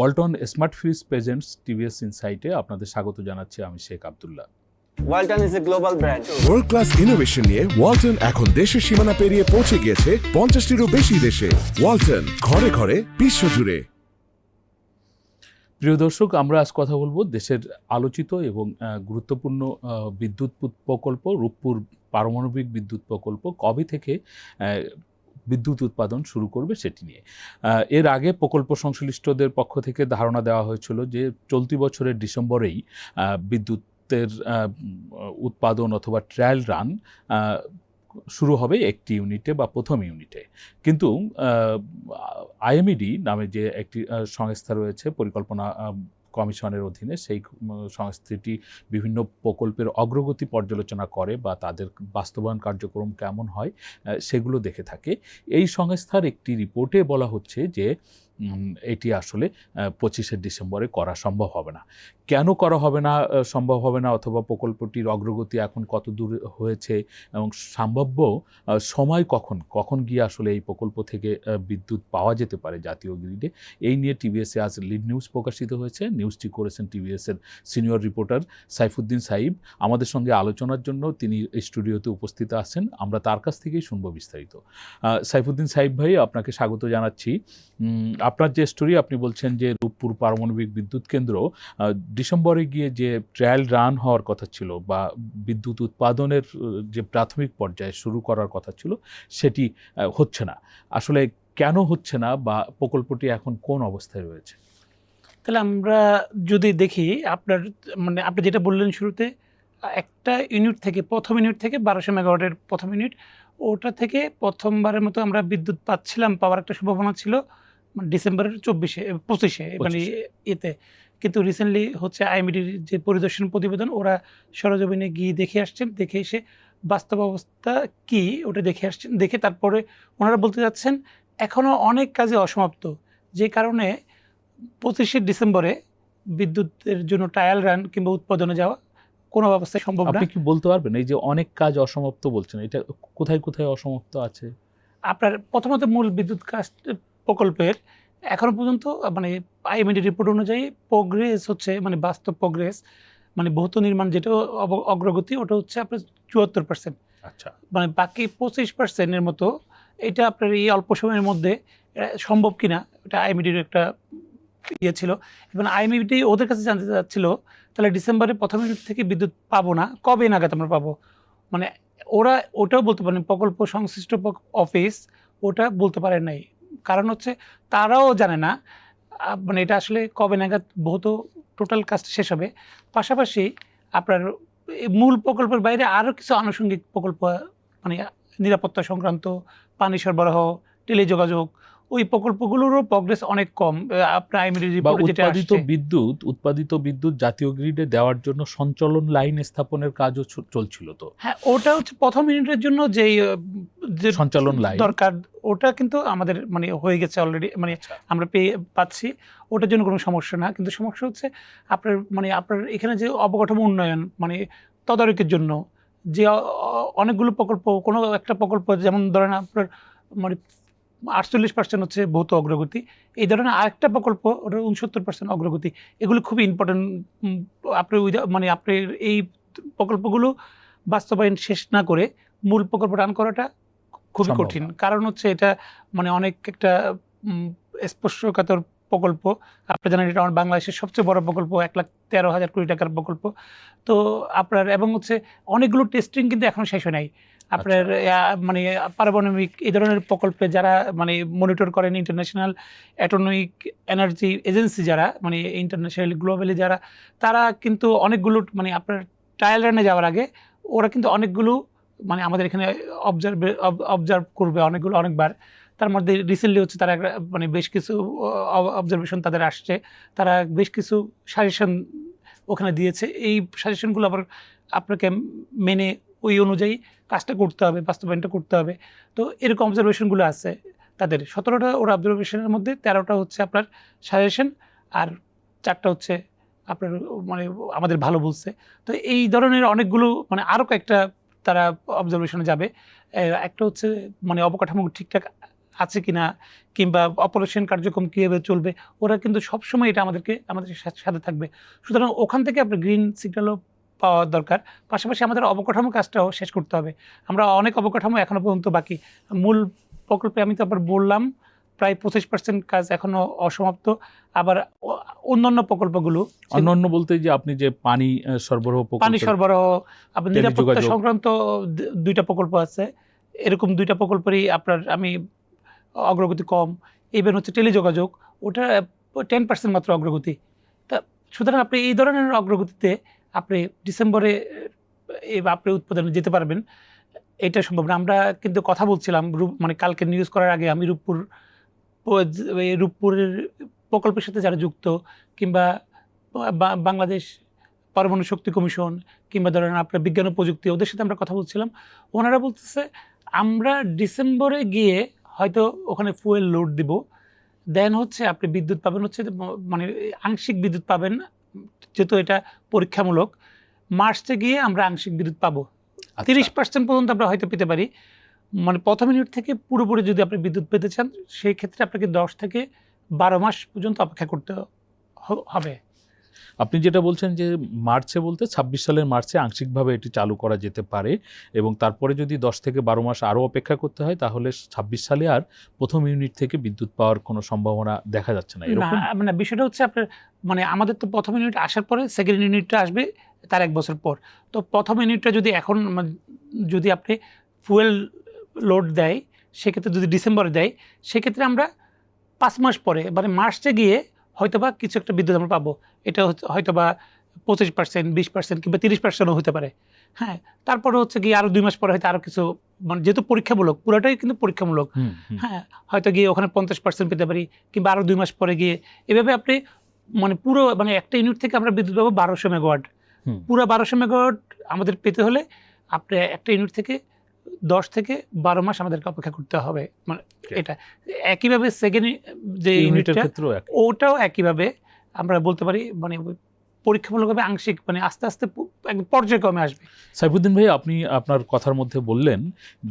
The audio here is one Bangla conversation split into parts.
Walton smart fridge presents TVS ইনসাইটে আপনাদের স্বাগত জানাচ্ছি আমি Sheikh Abdullah. Walton is a global brand. World class innovation নিয়ে ওয়ালটন এখন দেশের সীমানা পেরিয়ে পৌঁছে গিয়েছে পঞ্চাশটিরও বেশি দেশে। ওয়ালটন ঘরে ঘরে বিশ্বজুড়ে প্রিয় দর্শক আমরা আজ কথা বলব দেশের আলোচিত এবং গুরুত্বপূর্ণ আহ, বিদ্যুৎ প্রকল্প রূপপুর পারমাণবিক বিদ্যুৎ প্রকল্প কবে থেকে বিদ্যুৎ উৎপাদন শুরু করবে সেটি নিয়ে। এর আগে প্রকল্প সংশ্লিষ্টদের পক্ষ থেকে ধারণা দেওয়া হয়েছিল যে চলতি বছরের ডিসেম্বরেই বিদ্যুতের উৎপাদন অথবা ট্রায়াল রান শুরু হবে একটি ইউনিটে বা প্রথম ইউনিটে। কিন্তু আইএমইডি নামে যে একটি সংস্থা রয়েছে, পরিকল্পনা কমিশনের অধীনে সেই সংস্থাটি বিভিন্ন প্রকল্পের অগ্রগতি পর্যালোচনা করে বা তাদের বাস্তবায়ন কার্যক্রম কেমন হয় সেগুলো দেখে থাকে। এই সংস্থার একটি রিপোর্টে বলা হচ্ছে যে এটি আসলে পঁচিশে ডিসেম্বরে করা সম্ভব হবে না। কেন করা হবে না সম্ভব হবে না অথবা প্রকল্পটির অগ্রগতি এখন কত দূর হয়েছে এবং সম্ভাব্য সময় কখন কখন গিয়ে আসলে এই প্রকল্প থেকে বিদ্যুৎ পাওয়া যেতে পারে জাতীয় গ্রিডে? এই নিয়ে টিভিএসে আজ লিড নিউজ প্রকাশিত হয়েছে। নিউজটি করেছেন টিভিএসের সিনিয়র রিপোর্টার সাইফুদ্দিন সাইব। আমাদের সঙ্গে আলোচনার জন্য তিনি স্টুডিওতে উপস্থিত আছেন। আমরা তার কাছ থেকেই শুনব বিস্তারিত। সাইফুদ্দিন সাইব ভাই, আপনাকে স্বাগত জানাচ্ছি। আপনার যে স্টোরি আপনি বলছেন যে রূপপুর পারমাণবিক বিদ্যুৎ কেন্দ্র ডিসেম্বরে গিয়ে যে ট্রায়াল রান হওয়ার কথা ছিল বা বিদ্যুৎ উৎপাদনের যে প্রাথমিক পর্যায়ে শুরু করার কথা ছিল, সেটি হচ্ছে না। আসলে কেন হচ্ছে না বা প্রকল্পটি এখন কোন অবস্থায় রয়েছে? তাহলে আমরা যদি দেখি, আপনার মানে আপনি যেটা বললেন শুরুতে, একটা ইউনিট থেকে, প্রথম ইউনিট থেকে বারোশো মেগাওয়াটের প্রথম ইউনিট ওটা থেকে প্রথমবারের মতো আমরা বিদ্যুৎ পাচ্ছিলাম, পাওয়ার একটা সম্ভাবনা ছিল। মানে ডিসেম্বরের চব্বিশে পঁচিশে মানে এতে কিন্তু রিসেন্টলি হচ্ছে আইএমডির যে পরিদর্শন প্রতিবেদন ওরা সরজমিনে গিয়ে দেখে আসছেন দেখে এসে বাস্তব অবস্থা কি ওটা দেখে আসছেন দেখে তারপরে ওনারা বলতে যাচ্ছেন এখনও অনেক কাজে অসমাপ্ত। যে কারণে পঁচিশে ডিসেম্বরে বিদ্যুতের জন্য ট্রায়াল রান কিংবা উৎপাদনে যাওয়া কোনো অবস্থায় সম্ভব না। আপনি কি বলতে পারবেন? এই যে অনেক কাজ অসমাপ্ত বলছেন এটা কোথায় কোথায় অসমাপ্ত আছে? আপনার প্রথমত মূল বিদ্যুৎ কাজ প্রকল্পের এখনও পর্যন্ত মানে আইএমডি রিপোর্ট অনুযায়ী প্রোগ্রেস হচ্ছে মানে বাস্তব প্রোগ্রেস মানে ভৌত নির্মাণ যেটা অগ্রগতি ওটা হচ্ছে আপনার চুয়াত্তর পার্সেন্ট আচ্ছা। মানে বাকি পঁচিশ পার্সেন্টের মতো এটা আপনার এই অল্প সময়ের মধ্যে সম্ভব কিনা এটা আইএমডির একটা ইয়ে ছিল। এবং আইএমডি ওদের কাছে জানতে চাচ্ছিল তাহলে ডিসেম্বরে প্রথম থেকে বিদ্যুৎ পাবো না কবে নাগাদ আমরা পাবো? মানে ওরা ওটাও বলতে পারেন প্রকল্প সংশ্লিষ্ট অফিস ওটা বলতে পারে নাই। কারণ হচ্ছে তারাও জানে না মানে এটা আসলে কবে নাগাদ বহুত টোটাল কাজটা শেষ হবে। পাশাপাশি আপনার মূল প্রকল্পের বাইরে আরও কিছু আনুষঙ্গিক প্রকল্প মানে নিরাপত্তা সংক্রান্ত, পানি সরবরাহ, টেলিযোগাযোগ ওই প্রকল্পগুলোরও প্রগ্রেস অনেক কম যেটা উৎপাদিত বিদ্যুৎ উৎপাদিত বিদ্যুৎ জাতীয় গ্রিডে দেওয়ার জন্য সঞ্চালন লাইন স্থাপনের কাজও চলছিল তো? হ্যাঁ ওটা হচ্ছে প্রথম ইউনিটের জন্য যেই যে সঞ্চালন লাইন দরকার ওটা কিন্তু আমাদের মানে হয়ে গেছে অলরেডি মানে আচ্ছা। আমরা পেয়ে পাচ্ছি। ওটার জন্য কোনো সমস্যা না কিন্তু সমস্যা হচ্ছে আপনার মানে আপনার এখানে যে অবকাঠামো উন্নয়ন মানে তদারকির জন্য যে অনেকগুলো প্রকল্প কোনো একটা প্রকল্প যেমন ধরেন আপনার মানে আটচল্লিশ পার্সেন্ট হচ্ছে ভৌত অগ্রগতি। এই ধরনের আরেকটা প্রকল্প ওটা উনসত্তর পার্সেন্ট অগ্রগতি এগুলো খুবই ইম্পর্টেন্ট আপনি মানে আপনি এই প্রকল্পগুলো বাস্তবায়ন শেষ না করে মূল প্রকল্প রান করাটা খুবই কঠিন। কারণ হচ্ছে এটা মানে অনেক একটা স্পর্শকাতর প্রকল্প। আপনি জানেন এটা আমার বাংলাদেশের সবচেয়ে বড় প্রকল্প এক লাখ তেরো হাজার কোটি টাকার প্রকল্প। তো আপনার এবং হচ্ছে অনেকগুলো টেস্টিং কিন্তু এখন শেষ হয় নাই। আপনার মানে পারমাণবিক এই ধরনের প্রকল্পে যারা মানে মনিটর করেন ইন্টারন্যাশনাল অ্যাটমিক এনার্জি এজেন্সি যারা মানে ইন্টারন্যাশনাল গ্লোবালি যারা তারা কিন্তু অনেকগুলো মানে আপনার ট্রায়াল রানে যাওয়ার আগে ওরা কিন্তু অনেকগুলো মানে আমাদের এখানে অবজার্ভ অবজার্ভ করবে অনেকগুলো অনেকবার। তার মধ্যে রিসেন্টলি হচ্ছে তারা একটা মানে বেশ কিছু অবজারভেশন তাদের আসছে। তারা বেশ কিছু সাজেশন ওখানে দিয়েছে। এই সাজেশনগুলো আবার আপনাকে মেনে ওই অনুযায়ী কাজটা করতে হবে, বাস্তবায়নটা করতে হবে। তো এরকম অবজারভেশনগুলো আছে তাদের। সতেরোটা ওর অবজারভেশনের মধ্যে তেরোটা হচ্ছে আপনার সাজেশন আর চারটা হচ্ছে আপনার মানে আমাদের ভালো বলছে। তো এই ধরনের অনেকগুলো মানে আরও কয়েকটা তারা অবজারভেশনে যাবে। একটা হচ্ছে মানে অবকাঠামো ঠিকঠাক আছে কিনা কিংবা অপারেশন কার্যক্রম কীভাবে চলবে, ওরা কিন্তু সবসময় এটা আমাদেরকে, আমাদের সাথে থাকবে। সুতরাং ওখান থেকে আপনার গ্রিন সিগন্যালও পাওয়া দরকার। পাশাপাশি আমাদের অবকাঠামো কাজটাও শেষ করতে হবে। আমরা অনেক অবকাঠামো এখনও পর্যন্ত বাকি। মূল প্রকল্পে আমি তো আবার বললাম প্রায় পঁচিশ পার্সেন্ট কাজ এখনও অসমাপ্ত। আবার অন্যান্য প্রকল্পগুলো অন্যান্য বলতে যে আপনি যে পানি সরবরাহ পানি সরবরাহ আপনার নিরাপত্তা সংক্রান্ত দুইটা প্রকল্প আছে। এরকম দুইটা প্রকল্পেরই আপনার আমি অগ্রগতি কম। ইভেন হচ্ছে টেলিযোগাযোগ ওটা টেন পার্সেন্ট মাত্র অগ্রগতি। তা সুতরাং আপনি এই ধরনের অগ্রগতিতে আপনি ডিসেম্বরে আপনি উৎপাদনে যেতে পারবেন। এটা সম্ভব না। আমরা কিন্তু কথা বলছিলাম মানে কালকে নিউজ করার আগে আমি রূপপুর রূপপুরের প্রকল্পের সাথে যারা যুক্ত, কিংবা বাংলাদেশ পরমাণু শক্তি কমিশন, কিংবা ধরেন আপনার বিজ্ঞান ও প্রযুক্তি, ওদের সাথে আমরা কথা বলছিলাম। ওনারা বলতেছে, আমরা ডিসেম্বরে গিয়ে হয়তো ওখানে ফুয়েল লোড দিব। দেন হচ্ছে আপনি বিদ্যুৎ পাবেন হচ্ছে মানে আংশিক বিদ্যুৎ পাবেন যেহেতু এটা পরীক্ষামূলক মার্চে গিয়ে আমরা আংশিক বিদ্যুৎ পাবো। আচ্ছা, তিরিশ পার্সেন্ট পর্যন্ত আমরা হয়তো পেতে পারি। মানে প্রথম ইউনিট থেকে পুরোপুরি যদি আপনি বিদ্যুৎ পেতে চান সেই ক্ষেত্রে আপনাকে দশ থেকে বারো মাস পর্যন্ত অপেক্ষা করতে হবে। আপনি যেটা বলছেন যে মার্চে বলতে ছাব্বিশ সালের মার্চে আংশিকভাবে এটি চালু করা যেতে পারে এবং তারপরে যদি দশ থেকে বারো মাস আরও অপেক্ষা করতে হয়, তাহলে ছাব্বিশ সালে আর প্রথম ইউনিট থেকে বিদ্যুৎ পাওয়ার কোনো সম্ভাবনা দেখা যাচ্ছে না। মানে বিষয়টা হচ্ছে আপনার মানে আমাদের তো প্রথম ইউনিট আসার পরে সেকেন্ড ইউনিটটা আসবে তার এক বছর পর। তো প্রথম ইউনিটটা যদি এখন মানে যদি আপনি ফুয়েল লোড দেয়, সেক্ষেত্রে যদি ডিসেম্বরে দেয়, সেক্ষেত্রে আমরা পাঁচ মাস পরে মানে মার্চে গিয়ে হয়তোবা কিছু একটা বিদ্যুৎ আমরা পাবো। এটা হচ্ছে হয়তোবা পঁচিশ পার্সেন্ট বিশ পার্সেন্ট কিংবা তিরিশ পার্সেন্টও হতে পারে। হ্যাঁ তারপরে হচ্ছে গিয়ে আরও দুই মাস পরে হয়তো আরও কিছু মানে যেহেতু পরীক্ষামূলক পুরোটাই কিন্তু পরীক্ষামূলক। হ্যাঁ হয়তো গিয়ে ওখানে পঞ্চাশ পার্সেন্ট পেতে পারি কিংবা আরও দুই মাস পরে গিয়ে এভাবে আপনি মানে পুরো মানে একটা ইউনিট থেকে আমরা বিদ্যুৎ পাবো বারোশো মেগাওয়াট। পুরো বারোশো মেগাওয়াট আমাদের পেতে হলে আপনি একটা ইউনিট থেকে দশ থেকে বারো মাস আমাদেরকে অপেক্ষা করতে হবে। মানে এটা একইভাবে সেকেন্ড যে ইউনিটের ইউনিটটা ওটাও একইভাবে আমরা বলতে পারি মানে পরীক্ষামূলকভাবে আংশিক মানে আস্তে আস্তে পর্যায়ক্রমে আসবে। সাইফুদ্দিন ভাই আপনি আপনার কথার মধ্যে বললেন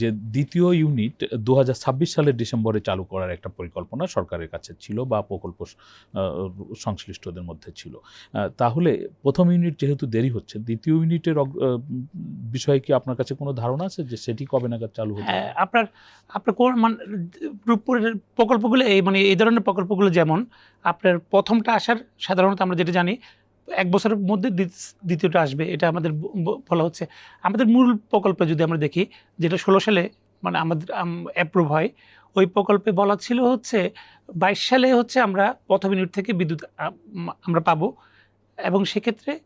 যে দ্বিতীয় ইউনিট দু হাজার ছাব্বিশ সালের ডিসেম্বরে চালু করার একটা পরিকল্পনা সরকারের কাছে ছিল বা প্রকল্প সংশ্লিষ্টদের মধ্যে ছিল। তাহলে প্রথম ইউনিট যেহেতু দেরি হচ্ছে দ্বিতীয় ইউনিটের বিষয়ে কি আপনার কাছে কোনো ধারণা আছে যে সেটি কবে নাগাদ চালু হতে হ্যাঁ আপনার আপনার কোন মানে রূপপুরের প্রকল্পগুলো এই মানে এই ধরনের প্রকল্পগুলো যেমন আপনার প্রথমটা আসার সাধারণত আমরা যেটা জানি এক বছরের মধ্যে দ্বিত- দ্বিতীয়টা আসবে, এটা আমাদের বলা হচ্ছে। আমাদের মূল প্রকল্পে যদি আমরা দেখি, যেটা ষোলো সালে মানে আমাদের অ্যাপ্রুভ হয়, ওই প্রকল্পে বলা ছিল হচ্ছে বাইশ সালে হচ্ছে আমরা প্রথম ইউনিট থেকে বিদ্যুৎ আমরা পাবো। এবং সেক্ষেত্রে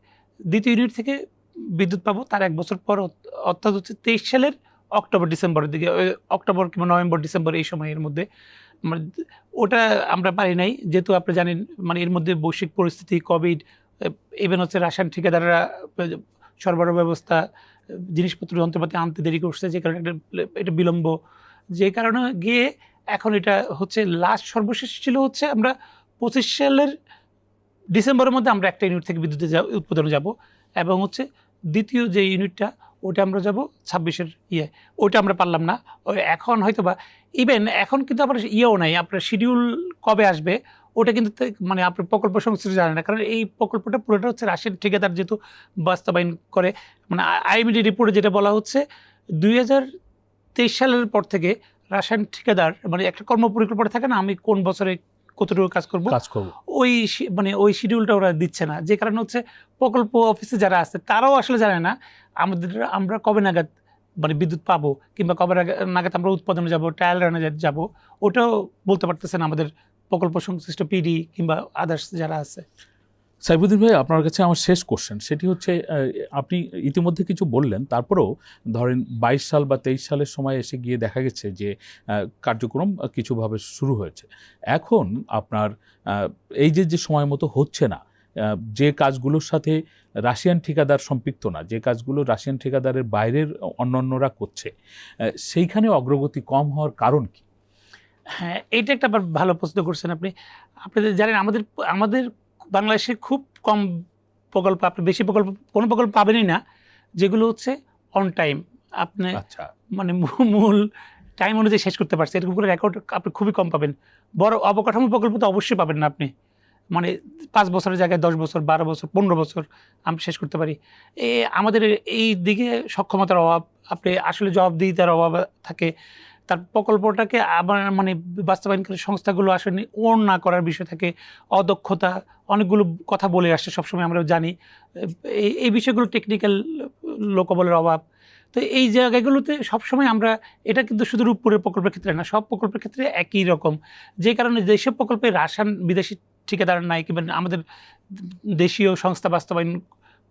দ্বিতীয় ইউনিট থেকে বিদ্যুৎ পাবো, তার এক বছর পর অর্থাৎ হচ্ছে তেইশ সালের অক্টোবর, ডিসেম্বরের দিকে অক্টোবর কিংবা নভেম্বর, ডিসেম্বর এই সময়ের মধ্যে। মানে ওটা আমরা পারি নাই, যেহেতু আপনি জানেন মানে এর মধ্যে বৈশ্বিক পরিস্থিতি কোভিড ইভেন হচ্ছে রাসায়ন ঠিকাদাররা সরবরাহ ব্যবস্থা, জিনিসপত্র যন্ত্রপাতি আনতে দেরি করছে, যে কারণে একটা এটা বিলম্ব। যে কারণে গিয়ে এখন এটা হচ্ছে লাস্ট সর্বশেষ ছিল হচ্ছে আমরা পঁচিশ সালের ডিসেম্বরের মধ্যে আমরা একটা ইউনিট থেকে বিদ্যুৎ উৎপাদনে যাব। এবং হচ্ছে দ্বিতীয় যে ইউনিটটা ওটা আমরা যাব ছাব্বিশের ইয়ে। ওটা আমরা পারলাম না। এখন হয়তো বা ইভেন এখন কিন্তু আবার ইয়েও নাই। আপনার শিডিউল কবে আসবে? ওটা কিন্তু মানে আপনার প্রকল্প সংশ্লিষ্ট জানে না কারণ এই প্রকল্পটা পুরোটা হচ্ছে রাশিয়ান ঠিকাদার যেহেতু বাস্তবায়ন করে মানে আইএমডি রিপোর্টে যেটা বলা হচ্ছে দুই হাজার তেইশ সালের পর থেকে রাসায়ন ঠিকাদার মানে একটা কর্ম পরিকল্পনা থাকে না আমি কোন বছরে কতটুকু কাজ করব? কাজ করব। ওই মানে ওই শিডিউলটা ওরা দিচ্ছে না যে কারণে হচ্ছে প্রকল্প অফিসে যারা আছে তারাও আসলে জানে না আমাদের আমরা কবে নাগাদ মানে বিদ্যুৎ পাবো কিংবা কবে নাগাদ আমরা উৎপাদনে যাব ট্রায়াল রানে যাব ওটাও বলতে পারতেছে না আমাদের প্রকল্প সংশ্লিষ্ট পিডি কিংবা আদার্স যারা আছে। সাইফুদ্দিন ভাই, আপনার কাছে আমার শেষ কোশ্চেন সেটি হচ্ছে আপনি ইতিমধ্যে কিছু বললেন, তারপরেও ধরেন বাইশ সাল বা তেইশ সালের সময় এসে গিয়ে দেখা গেছে যে কার্যক্রম কিছুভাবে শুরু হয়েছে। এখন আপনার এই যে যে সময় মতো হচ্ছে না যে কাজগুলোর সাথে রাশিয়ান ঠিকাদার সম্পৃক্ত না, যে কাজগুলো রাশিয়ান ঠিকাদারের বাইরের অন্যান্যরা করছে সেইখানে অগ্রগতি কম হওয়ার কারণ কি? হ্যাঁ এইটা একটা আবার ভালো প্রশ্ন করছেন আপনি। আপনাদের জানেন আমাদের আমাদের বাংলাদেশে খুব কম প্রকল্প আপনি বেশি প্রকল্প কোনো প্রকল্প পাবেনই না যেগুলো হচ্ছে অন টাইম আপনি আচ্ছা। মানে মূল টাইম অনুযায়ী শেষ করতে পারছি এরকম করে রেকর্ড আপনি খুবই কম পাবেন। বড় অবকাঠামো প্রকল্প তো অবশ্যই পাবেন না আপনি। মানে পাঁচ বছরের জায়গায় দশ বছর বারো বছর পনেরো বছর আমরা শেষ করতে পারি। এ আমাদের এই দিকে সক্ষমতার অভাব আপনি আসলে জবাবদিহিতার অভাব থাকে। তার প্রকল্পটাকে আবার মানে বাস্তবায়নকারী সংস্থাগুলো আসলে ওন না করার বিষয় থাকে অদক্ষতা, অনেকগুলো কথা বলে আসছে, সবসময় আমরা জানি। এই বিষয়গুলো টেকনিক্যাল লোকবলের অভাব। তো এই জায়গাগুলোতে সবসময় আমরা, এটা কিন্তু শুধু রূপপুরের প্রকল্পের ক্ষেত্রে না, সব প্রকল্পের ক্ষেত্রে একই রকম। যে কারণে যেসব প্রকল্পে রাসায়ন বিদেশি ঠিকাদার নাই, কিংবা আমাদের দেশীয় সংস্থা বাস্তবায়ন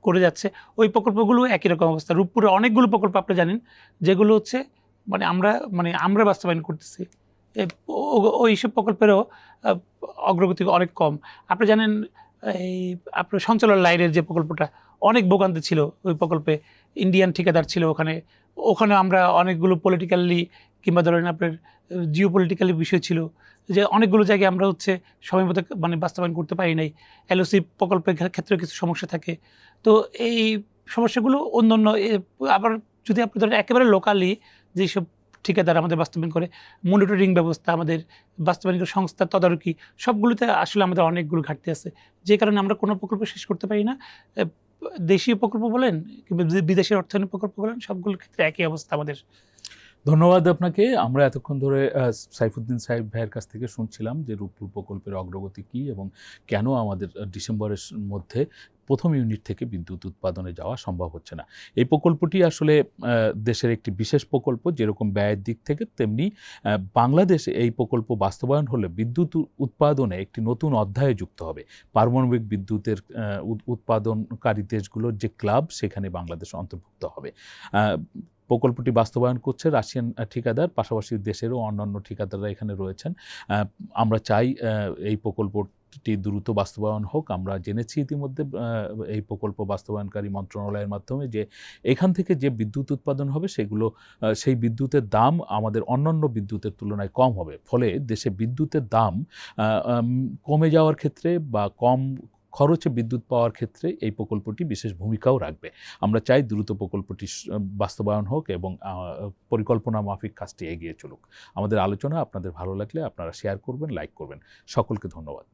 করে যাচ্ছে, ওই প্রকল্পগুলো একই রকম অবস্থা। রূপপুরে অনেকগুলো প্রকল্প আপনি জানেন, যেগুলো হচ্ছে মানে আমরা মানে আমরা বাস্তবায়ন করতেছি। এ, ও- ওই সব প্রকল্পেরও অগ্রগতি অনেক কম। আপনি জানেন, এই আপনার সঞ্চালন লাইনের যে প্রকল্পটা, অনেক ভোগান্তি ছিল ওই প্রকল্পে। ইন্ডিয়ান ঠিকাদার ছিল ওখানে। ওখানে আমরা অনেকগুলো পলিটিক্যালি কিংবা ধরেন আপনার জিও পলিটিক্যালি বিষয় ছিল। যে অনেকগুলো জায়গায় আমরা হচ্ছে সময় মতো মানে বাস্তবায়ন করতে পারি নাই। এলওসি প্রকল্পের ক্ষে- ক্ষেত্রে কিছু সমস্যা থাকে। তো এই সমস্যাগুলো অন্য অন্য আবার যদি আপনি ধরেন একেবারে লোকালি যেসব ঠিকাদার আমাদের বাস্তবায়ন করে মনিটরিং ব্যবস্থা আমাদের বাস্তবায়ন সংস্থার তদারকি, সবগুলোতে আসলে আমাদের অনেকগুলো ঘাটতি আছে। যে কারণে আমরা কোনো প্রকল্প শেষ করতে পারি না। দেশীয় প্রকল্প বলেন কিংবা বিদেশের অর্থায়ন প্রকল্প বলেন, সবগুলোর ক্ষেত্রে একই অবস্থা আমাদের। ধন্যবাদ আপনাকে। আমরা এতক্ষণ ধরে সাইফুদ্দিন সাহেব ভাইয়ের কাছ থেকে শুনছিলাম যে রূপপুর প্রকল্পের অগ্রগতি কী এবং কেন আমাদের ডিসেম্বরের মধ্যে প্রথম ইউনিট থেকে বিদ্যুৎ উৎপাদনে যাওয়া সম্ভব হচ্ছে না। এই প্রকল্পটি আসলে দেশের একটি বিশেষ প্রকল্প, যেরকম ব্যয়ের দিক থেকে তেমনি বাংলাদেশে এই প্রকল্প বাস্তবায়ন হলে বিদ্যুৎ উৎপাদনে একটি নতুন অধ্যায়ে যুক্ত হবে। পারমাণবিক বিদ্যুতের উৎপাদনকারী দেশগুলোর যে ক্লাব, সেখানে বাংলাদেশ অন্তর্ভুক্ত হবে। প্রকল্পটি বাস্তবায়ন করছে রাশিয়ান ঠিকাদার, পাশাপাশি দেশেরও অন্যান্য ঠিকাদাররা এখানে রয়েছেন। আমরা চাই এই প্রকল্পটি দ্রুত বাস্তবায়ন হোক। আমরা জেনেছি ইতিমধ্যে এই প্রকল্প বাস্তবায়নকারী মন্ত্রণালয়ের মাধ্যমে যে এখান থেকে যে বিদ্যুৎ উৎপাদন হবে, সেগুলো সেই বিদ্যুতের দাম আমাদের অন্যান্য বিদ্যুতের তুলনায় কম হবে। ফলে দেশে বিদ্যুতের দাম কমে যাওয়ার ক্ষেত্রে বা কম খরচে বিদ্যুৎ পাওয়ার ক্ষেত্রে এই প্রকল্পটি বিশেষ ভূমিকাও রাখবে। আমরা চাই দ্রুত প্রকল্পটি বাস্তবায়ন হোক এবং পরিকল্পনা মাফিক কাজটি এগিয়ে চলুক। আমাদের আলোচনা আপনাদের ভালো লাগলে আপনারা শেয়ার করবেন লাইক করবেন। সকলকে ধন্যবাদ।